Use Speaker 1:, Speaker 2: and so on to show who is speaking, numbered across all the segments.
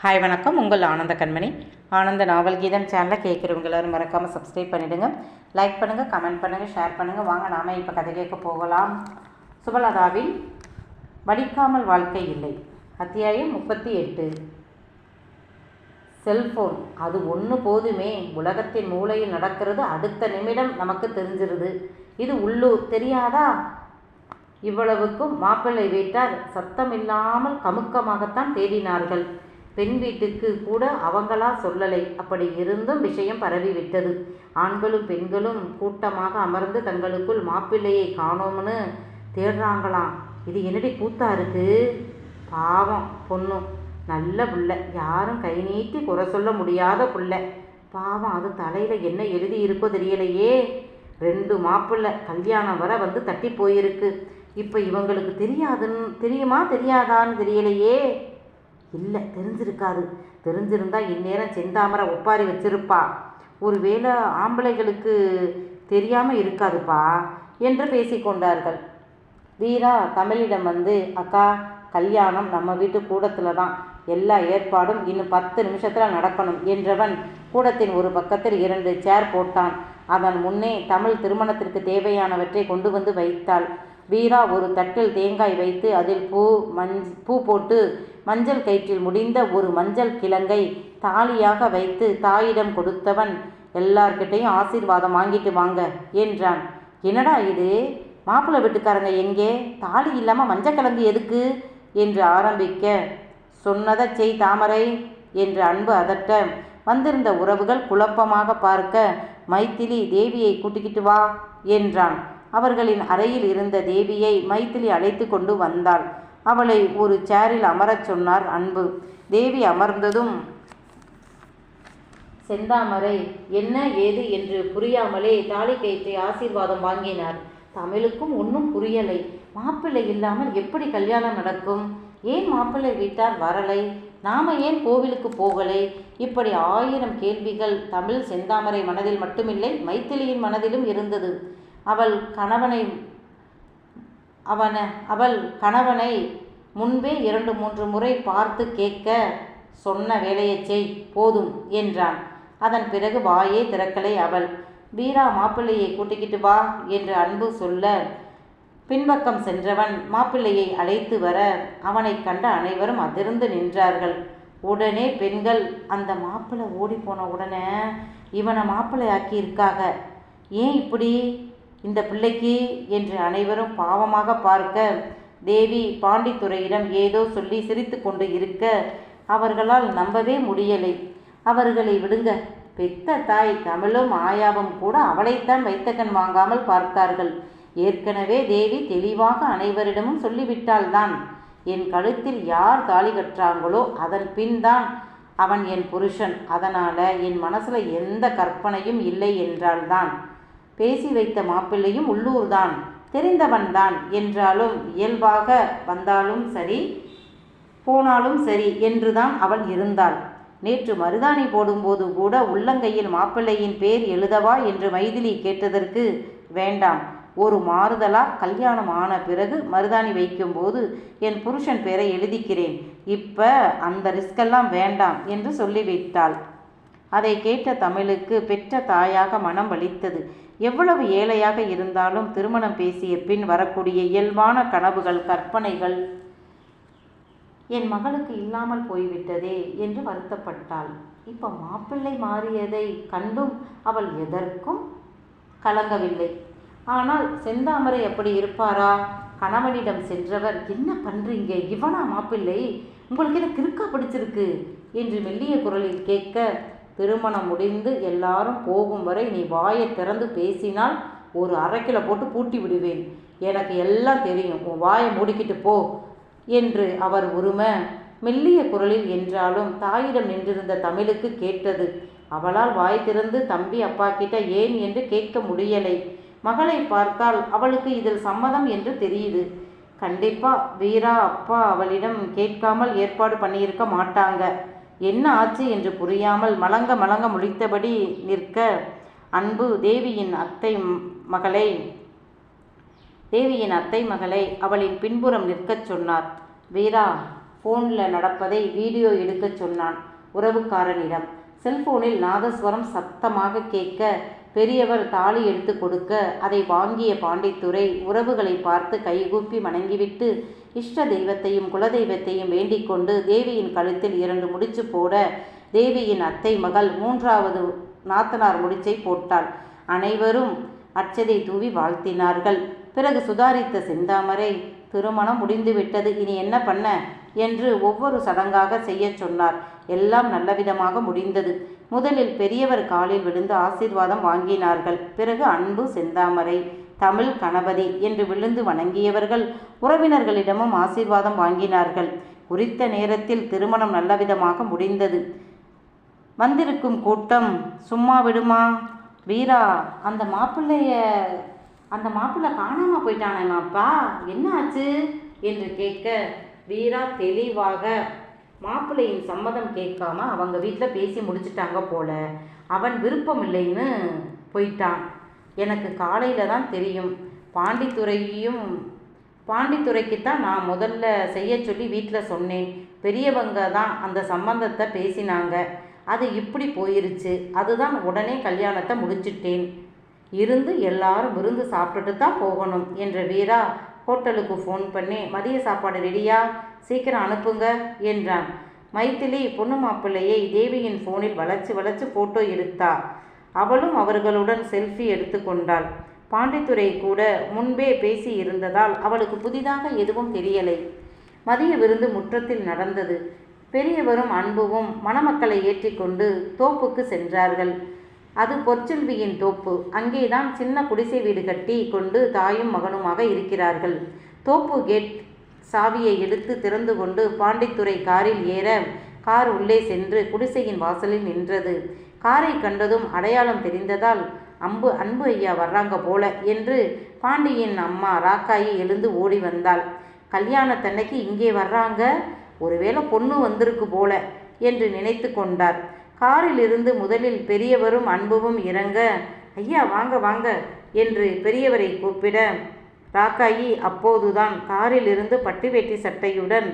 Speaker 1: Hi வணக்கம். உங்கள் ஆனந்த கண்மணி. ஆனந்த நாவல் கீதம் சேனலை கேட்குறவங்க எல்லாரும் மறக்காமல் சப்ஸ்கிரைப் பண்ணிவிடுங்க லைக் பண்ணுங்கள் கமெண்ட் பண்ணுங்கள் ஷேர் பண்ணுங்கள் வாங்க நாம இப்போ கதை கேட்க போகலாம். சுபலதாவின் வலிக்காமல் வாழ்க்கை இல்லை. அத்தியாயம் முப்பத்தி எட்டு. செல்ஃபோன் அது ஒன்று போதுமே. உலகத்தின் மூலையில் நடக்கிறது அடுத்த நிமிடம் நமக்கு தெரிஞ்சிருது. இது உள்ளூர். தெரியாதா? இவ்வளவுக்கும் மாப்பிள்ளை வீட்டார் சத்தமில்லாமல் கமுக்கமாகத்தான் தேடினார்கள். பெண் வீட்டுக்கு கூட அவங்களா சொல்லலை. அப்படி இருந்தும் விஷயம் பரவிவிட்டது. ஆண்களும் பெண்களும் கூட்டமாக அமர்ந்து தங்களுக்குள் மாப்பிள்ளையை காணோம்னு தேடுறாங்களாம். இது என்னடி கூத்தா இருக்கு? பாவம் பொண்ணும் நல்ல புள்ள. யாரும் கை நீட்டி குறை சொல்ல முடியாத புள்ள. பாவம் அது தலையில் என்ன எழுதி இருக்கோ தெரியலையே. ரெண்டு மாப்பிள்ளை கல்யாணம் வர வந்து தட்டி போயிருக்கு. இப்போ இவங்களுக்கு தெரியாதுன்னு தெரியுமா தெரியாதான்னு தெரியலையே. இல்லை தெரிஞ்சிருக்காது. தெரிஞ்சிருந்தா இந்நேரம் செந்தாமரை ஒப்பாரி வச்சிருப்பா. ஒருவேளை ஆம்பளைகளுக்கு தெரியாமல் இருக்காதுப்பா என்று பேசிக்கொண்டார்கள் வீரா தமிழிடம் வந்து அக்கா கல்யாணம் நம்ம வீட்டு கூடத்தில் தான். எல்லா ஏற்பாடும் இன்னும் பத்து நிமிஷத்தில் நடக்கணும் என்றவன் கூடத்தின் ஒரு பக்கத்தில் இரண்டு சேர் போட்டான். அதன் முன்னே தமிழ் திருமணத்திற்கு தேவையானவற்றை கொண்டு வந்து வைத்தாள். வீரா ஒரு தட்டில் தேங்காய் வைத்து அதில் பூ மஞ் பூ போட்டு மஞ்சள் கயிற்றில் முடிந்த ஒரு மஞ்சள் கிழங்கை தாலியாக வைத்து தாயிடம் கொடுத்தவன் எல்லார்கிட்டையும் ஆசீர்வாதம் வாங்கிட்டு வாங்க என்றான். என்னடா இது? மாப்பிள்ளை வீட்டுக்காரங்க எங்கே? தாலி இல்லாமல் மஞ்சக்கிழங்கு எதுக்கு? என்று ஆரம்பிக்க சொன்னதை செய் தாமரை என்று அன்பு அதட்ட வந்திருந்த உறவுகள் குழப்பமாக பார்க்க மைத்திலி தேவியை கூட்டிக்கிட்டு வா என்றான். அவர்களின் அறையில் இருந்த தேவியை மைத்திலி அழைத்து கொண்டு வந்தாள். அவளை ஒரு சேரில் அமரச் சொன்னார் அன்பு. தேவி அமர்ந்ததும் செந்தாமரை என்ன ஏது? என்று புரியாமலே தாலி கயிற்றை ஆசீர்வாதம் வாங்கினார். தமிழுக்கும் ஒன்றும் புரியலை. மாப்பிள்ளை இல்லாமல் எப்படி கல்யாணம் நடக்கும்? ஏன் மாப்பிள்ளை வீட்டார் வரலை? நாம ஏன் கோவிலுக்கு போகலை? இப்படி ஆயிரம் கேள்விகள் தமிழ் செந்தாமரை மனதில் மட்டுமில்லை மைத்திலியின் மனதிலும் இருந்தது. அவள் கணவனை அவன அவள் கணவனை முன்பே இரண்டு மூன்று முறை பார்த்து கேட்க சொன்ன வேலையை செய் போதும் என்றான். அதன் பிறகு வாயே திறக்கலை அவள். வீரா மாப்பிள்ளையை கூட்டிக்கிட்டு வா என்று அன்பு சொல்ல பின்பக்கம் சென்றவன் மாப்பிள்ளையை அழைத்து வர அவனை கண்ட அனைவரும் அதிர்ந்து நின்றார்கள். உடனே பெண்கள் அந்த மாப்பிள்ளை ஓடி போன உடனே இவனை மாப்பிள்ளை ஆக்கியிருக்காக ஏன் இப்படி? இந்த பிள்ளைக்கு என்று அனைவரும் பாவமாக பார்க்க தேவி பாண்டித்துறையிடம் ஏதோ சொல்லி சிரித்து கொண்டு இருக்க அவர்களால் நம்பவே முடியலை. அவர்களை விடுங்க. பெத்த தாய் தமிழும் ஆயாவும் கூட அவளைத்தான் வைத்தகன் வாங்காமல் பார்த்தார்கள். ஏற்கனவே தேவி தெளிவாக அனைவரிடமும் சொல்லிவிட்டால்தான் என் கழுத்தில் யார் தாலி கற்றாங்களோ அதன் பின் தான் அவன் என் புருஷன். அதனால் என் மனசில் எந்த கற்பனையும் இல்லை என்றால்தான் பேசி வைத்த மாப்பிள்ளையும் உள்ளூர்தான் தெரிந்தவன்தான் என்றாலும் இயல்பாக வந்தாலும் சரி போனாலும் சரி என்றுதான் அவள் இருந்தாள். நேற்று மருதாணி போடும்போது கூட உள்ளங்கையில் மாப்பிள்ளையின் பேர் எழுதவா என்று மைதிலி கேட்டதற்கு வேண்டாம் ஒரு மாறுதலா கல்யாணம் ஆன பிறகு மருதாணி வைக்கும்போது என் புருஷன் பேரை எழுதிக்கிறேன் இப்போ அந்த ரிஸ்கெல்லாம் வேண்டாம் என்று சொல்லிவிட்டாள். அதை கேட்ட தமிழுக்கு பெற்ற தாயாக மனம் வலித்தது. எவ்வளவு ஏழையாக இருந்தாலும் திருமணம் பேசிய பின் வரக்கூடிய இயல்பான கனவுகள் கற்பனைகள் என் மகளுக்கு இல்லாமல் போய்விட்டதே என்று வருத்தப்பட்டாள். இப்போ மாப்பிள்ளை மாறியதை கண்டும் அவள் எதற்கும் கலங்கவில்லை. ஆனால் செந்தாமரை அப்படி இருப்பாரா? கணவனிடம் சென்றவர் என்ன பண்ணுறீங்க இவனா மாப்பிள்ளை? உங்களுக்கு என்ன கிறுக்கா பிடிச்சிருக்கு? என்று மெல்லிய குரலில் கேட்க திருமணம் முடிந்து எல்லாரும் போகும் வரை நீ வாயை திறந்து பேசினால் ஒரு அரைக்கில போட்டு பூட்டி விடுவேன். எனக்கு எல்லாம் தெரியும். உன் வாயை மூடிக்கிட்டு போ என்று அவர் உரும மெல்லிய குரலில் என்றாலும் தாயிடம் நின்றிருந்த தமிழுக்கு கேட்டது. அவளால் வாய் திறந்து தம்பி அப்பா கிட்ட ஏன் என்று கேட்க முடியலை. மகளை பார்த்தால் அவளுக்கு இதில் சம்மதம் என்று தெரியுது. கண்டிப்பா வீரா அப்பா அவளிடம் கேட்காமல் ஏற்பாடு பண்ணியிருக்க மாட்டாங்க. என்ன ஆச்சு என்று புரியாமல் மலங்க மலங்க முழித்தபடி நிற்க அன்பு தேவியின் அத்தை மகளை தேவியின் அத்தை மகளை அவளின் பின்புறம் நிற்கச் சொன்னார். வீரா ஃபோனில் நடப்பதை வீடியோ எடுக்கச் சொன்னான் உறவுக்காரனிடம். செல்போனில் நாதஸ்வரம் சத்தமாக கேட்க பெரியவர் தாலி எடுத்து கொடுக்க அதை வாங்கிய பாண்டித்துரை உறவுகளை பார்த்து கைகூப்பி வணங்கிவிட்டு இஷ்ட தெய்வத்தையும் குலதெய்வத்தையும் வேண்டிக் கொண்டு தேவியின் கழுத்தில் இரண்டு முடிச்சு போட தேவியின் அத்தை மகள் மூன்றாவது நாத்தனார் முடிச்சை போட்டாள். அனைவரும் அச்சதை தூவி வாழ்த்தினார்கள். பிறகு சுதாரித்த செந்தாமரை திருமணம் முடிந்துவிட்டது இனி என்ன பண்ண? என்று ஒவ்வொரு சடங்காக செய்யச் சொன்னார். எல்லாம் நல்லவிதமாக முடிந்தது. முதலில் பெரியவர் காலில் விழுந்து ஆசீர்வாதம் வாங்கினார்கள். பிறகு அன்பு செந்தாமரை தமிழ் கணபதி என்று விழுந்து வணங்கியவர்கள் உறவினர்களிடமும் ஆசீர்வாதம் வாங்கினார்கள். குறித்த நேரத்தில் திருமணம் நல்லவிதமாக முடிந்தது. வந்திருக்கும் கூட்டம் சும்மா விடுமா? வீரா அந்த மாப்பிள்ளைய அந்த மாப்பிள்ளை காணாம போயிட்டானேமாப்பா என்ன ஆச்சு? என்று கேட்க வீரா தெளிவாக மாப்பிள்ளையின் சம்மதம் கேட்காம அவங்க வீட்டில் பேசி முடிச்சிட்டாங்க போல. அவன் விருப்பம் இல்லைன்னு போயிட்டான். எனக்கு காலையில் தான் தெரியும். பாண்டித்துறையும் பாண்டித்துறைக்குத்தான் நான் முதல்ல செய்ய சொல்லி வீட்டில் சொன்னேன். பெரியவங்க தான் அந்த சம்பந்தத்தை பேசினாங்க. அது இப்படி போயிருச்சு. அதுதான் உடனே கல்யாணத்தை முடிச்சிட்டேன். இருந்து எல்லாரும் விருந்து சாப்பிட்டுட்டு தான் போகணும் என்ற வீரா ஹோட்டலுக்கு ஃபோன் பண்ணி மதிய சாப்பாடு ரெடியா? சீக்கிரம் அனுப்புங்க என்றான். மைத்திலி பொண்ணு மாப்பிள்ளையை தேவியின் ஃபோனில் வளைச்சு வளைச்சு ஃபோட்டோ எடுத்தா. அவளும் அவர்களுடன் செல்ஃபி எடுத்துக்கொண்டாள் பாண்டித்துரை கூட முன்பே பேசி இருந்ததால் அவளுக்கு புதிதாக எதுவும் தெரியலை. மதிய விருந்து முற்றத்தில் நடந்தது. பெரியவரும் அன்புவும் மணமக்களை ஏற்றிக்கொண்டு தோப்புக்கு சென்றார்கள். அது பொற்செல்வியின் தோப்பு. அங்கேதான் சின்ன குடிசை வீடு கட்டி கொண்டு தாயும் மகனுமாக இருக்கிறார்கள். தோப்பு கேட் சாவியை எடுத்து திறந்து கொண்டு பாண்டித்துறை காரில் ஏற கார் உள்ளே சென்று குடிசையின் வாசலில் நின்றது. காரை கண்டதும் அடையாளம் தெரிந்ததால் அம்பு அன்பு ஐயா வர்றாங்க போல என்று பாண்டியின் அம்மா ராக்காயி எழுந்து ஓடி வந்தாள். கல்யாணத்தன்னைக்கு இங்கே வர்றாங்க. ஒருவேளை பொண்ணு வந்திருக்கு போல என்று நினைத்து கொண்டார். காரில் இருந்து முதலில் பெரியவரும் அன்புவும் இறங்க ஐயா வாங்க வாங்க என்று பெரியவரை கூப்பிட ராக்காயி அப்போதுதான் காரில் இருந்து பட்டு வேட்டி சட்டையுடன்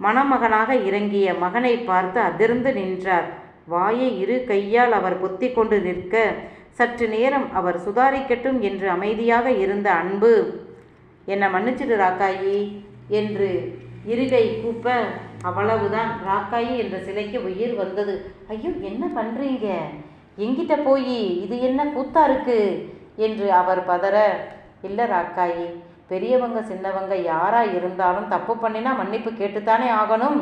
Speaker 1: மணமகனாக இறங்கிய மகனை பார்த்து அதிர்ந்து நின்றார். வாயை இரு கையால் அவர் பொத்தி கொண்டு நிற்க சற்று நேரம் அவர் சுதாரிக்கட்டும் என்று அமைதியாக இருந்த அன்பு. என்னை மன்னிச்சிடு ராக்காயி என்று இருகை கூப்ப அவ்வளவுதான் ராக்காயி என்ற சிலைக்கு உயிர் வந்தது. ஐயோ என்ன பண்ணுறீங்க எங்கிட்ட போய் இது என்ன கூத்தா இருக்கு? என்று அவர் பதற இல்லை ராக்காயி பெரியவங்க சின்னவங்க யாராக இருந்தாலும் தப்பு பண்ணினா மன்னிப்பு கேட்டுத்தானே ஆகணும்.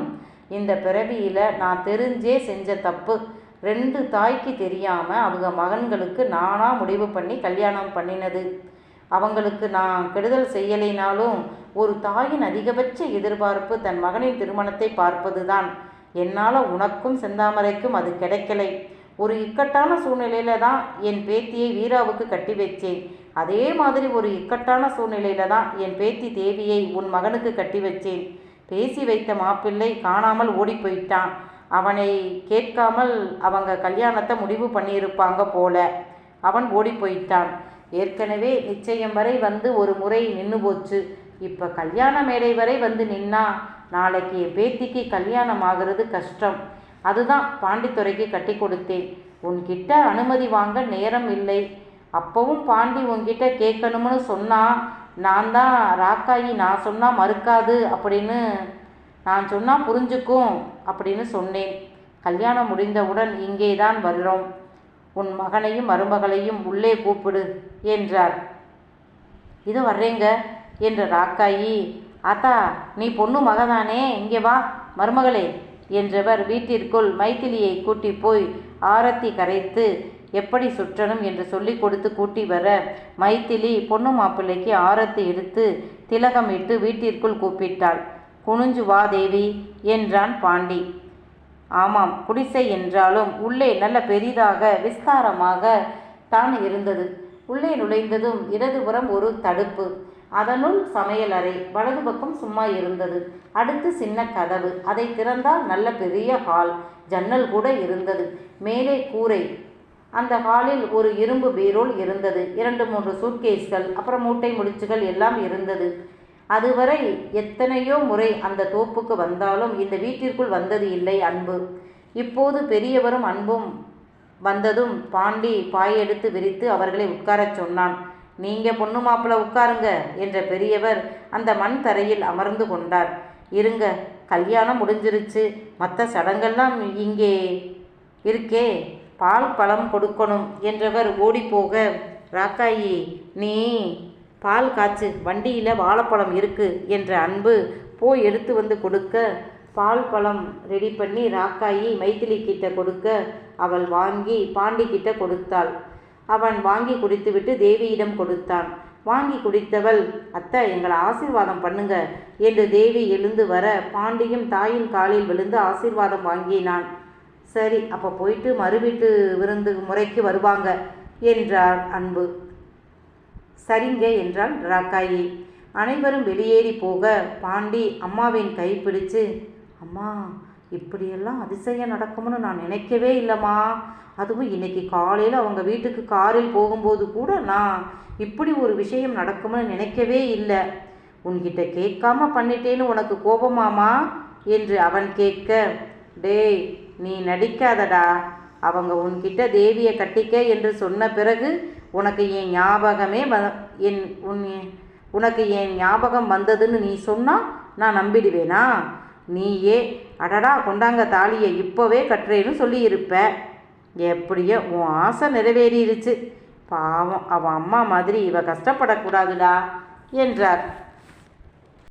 Speaker 1: இந்த பிறவியில் நான் தெரிஞ்சே செஞ்ச தப்பு. ரெண்டு தாய்க்கு தெரியாமல் அவங்க மகன்களுக்கு நானாக முடிவு பண்ணி கல்யாணம் பண்ணினது. அவங்களுக்கு நான் கெடுதல் செய்யலைனாலும் ஒரு தாயின் அதிகபட்ச எதிர்பார்ப்பு தன் மகனின் திருமணத்தை பார்ப்பது தான் என்னால் உனக்கும் செந்தாமரைக்கும் அது கிடைக்கலை. ஒரு இக்கட்டான சூழ்நிலையில தான் என் பேத்தியை வீராவுக்கு கட்டி வச்சேன். அதே மாதிரி ஒரு இக்கட்டான சூழ்நிலையில தான் என் பேத்தி தேவியை உன் மகனுக்கு கட்டி வச்சேன். பேசி வைத்த மாப்பிள்ளை காணாமல் ஓடி போயிட்டான் அவனை கேட்காமல் அவங்க கல்யாணத்தை முடிவு பண்ணியிருப்பாங்க போல. அவன் ஓடி போயிட்டான் ஏற்கனவே நிச்சயம் வரை வந்து ஒரு முறை நின்று போச்சு. இப்போ கல்யாண மேடை வரை வந்து நின்னா நாளைக்கு என் பேத்திக்கு கல்யாணம் ஆகிறது கஷ்டம். அதுதான் பாண்டித்துறைக்கு கட்டி கொடுத்தேன். உன்கிட்ட அனுமதி வாங்க நேரம் இல்லை. அப்பவும் பாண்டி உன்கிட்ட கேட்கணும்னு சொன்னா நான் தான் ராக்காயி நான் சொன்னால் மறுக்காது அப்படின்னு நான் சொன்னால் புரிஞ்சுக்கும் அப்படின்னு சொன்னேன். கல்யாணம் முடிந்தவுடன் இங்கே தான் வருகிறோம் உன் மகனையும் மருமகளையும் உள்ளே கூப்பிடு என்றார். இது வர்றேங்க என்ற ராக்காயி ஆத்தா நீ பொண்ணு மகதானே? இங்கே வா மருமகளே. என்றவர் வீட்டிற்குள் மைத்திலியை கூட்டி போய் ஆரத்தி கரைத்து எப்படி சுற்றணும் என்று சொல்லி கொடுத்து கூட்டி வர மைத்திலி பொண்ணு மாப்பிள்ளைக்கு ஆரத்து எடுத்து திலகமிட்டு வீட்டிற்குள் கூப்பிட்டாள். குனிஞ்சு வா தேவி என்றான் பாண்டி. ஆமாம் குடிசை என்றாலும் உள்ளே நல்ல பெரிதாக விஸ்தாரமாக தான் இருந்தது. உள்ளே நுழைந்ததும் இடதுபுறம் ஒரு தடுப்பு. அதனுள் சமையலறை வலது பக்கம் சும்மா இருந்தது. அடுத்து சின்ன கதவு. அதை திறந்தால் நல்ல பெரிய ஹால் ஜன்னல் கூட இருந்தது. மேலே கூரை. அந்த ஹாலில் ஒரு இரும்பு பீரோல் இருந்தது. இரண்டு மூன்று சூட்கேஸ்கள் அப்புறம் மூட்டை முடிச்சுகள் எல்லாம் இருந்தது. அதுவரை எத்தனையோ முறை அந்த தோப்புக்கு வந்தாலும் இந்த வீட்டிற்குள் வந்தது இல்லை அன்பு. இப்போது பெரியவரும் அன்பும் வந்ததும் பாண்டி பாயெடுத்து விரித்து அவர்களை உட்காரச் சொன்னான். நீங்க பொண்ணு மாப்பிள்ள உட்காருங்க என்ற பெரியவர் அந்த மண் தரையில் அமர்ந்து கொண்டார். இருங்க கல்யாணம் முடிஞ்சிருச்சு. மற்ற சடங்கெல்லாம் இங்கே இருக்கே பால் பழம் கொடுக்கணும் என்றவர் ஓடிப்போக ராக்காயி நீ பால் காய்ச்சு வண்டியில் வாழைப்பழம் இருக்கு என்ற அன்பு போய் எடுத்து வந்து கொடுக்க பால் பழம் ரெடி பண்ணி ராக்காயி மைத்திலி கிட்ட கொடுக்க அவள் வாங்கி பாண்டி கிட்ட கொடுத்தாள். அவன் வாங்கி குடித்துவிட்டு தேவியிடம் கொடுத்தான். வாங்கி குடித்தவள் அத்தை எங்களை ஆசீர்வாதம் பண்ணுங்க என்று தேவி எழுந்து வர பாண்டியும் தாயின் காலில் விழுந்து ஆசீர்வாதம் வாங்கினான். சரி அப்போ போயிட்டு மறு வீட்டு விருந்து முறைக்கு வருவாங்க என்றார் அன்பு. சரிங்க என்றாள் ராக்காயி. அனைவரும் வெளியேறி போக பாண்டி அம்மாவின் கை பிடிச்சு அம்மா இப்படியெல்லாம் அதிசயம் நடக்கும்னு நான் நினைக்கவே இல்லைம்மா. அதுவும் இன்னைக்கு காலையில் அவங்க வீட்டுக்கு காரில் போகும்போது கூட நான் இப்படி ஒரு விஷயம் நடக்கும்னு நினைக்கவே இல்லை. உன்கிட்ட கேட்காம பண்ணிட்டேன்னு உனக்கு கோபமாமா? என்று அவன் கேட்க டேய் நீ நடிக்காதடா. அவங்க உன்கிட்ட தேவியை கட்டிக்க என்று சொன்ன பிறகு உனக்கு என் ஞாபகமே வ என் உன் உனக்கு என் ஞாபகம் வந்ததுன்னு நீ சொன்னால் நான் நம்பிடுவேனா? நீயே அடடா கொண்டாங்க தாலியை இப்போவே கட்டுறேன்னு சொல்லியிருப்ப. எப்படியோ உன் ஆசை நிறைவேறிடுச்சு. பாவம் அவன் அம்மா மாதிரி இவ கஷ்டப்படக்கூடாதுடா என்றார்.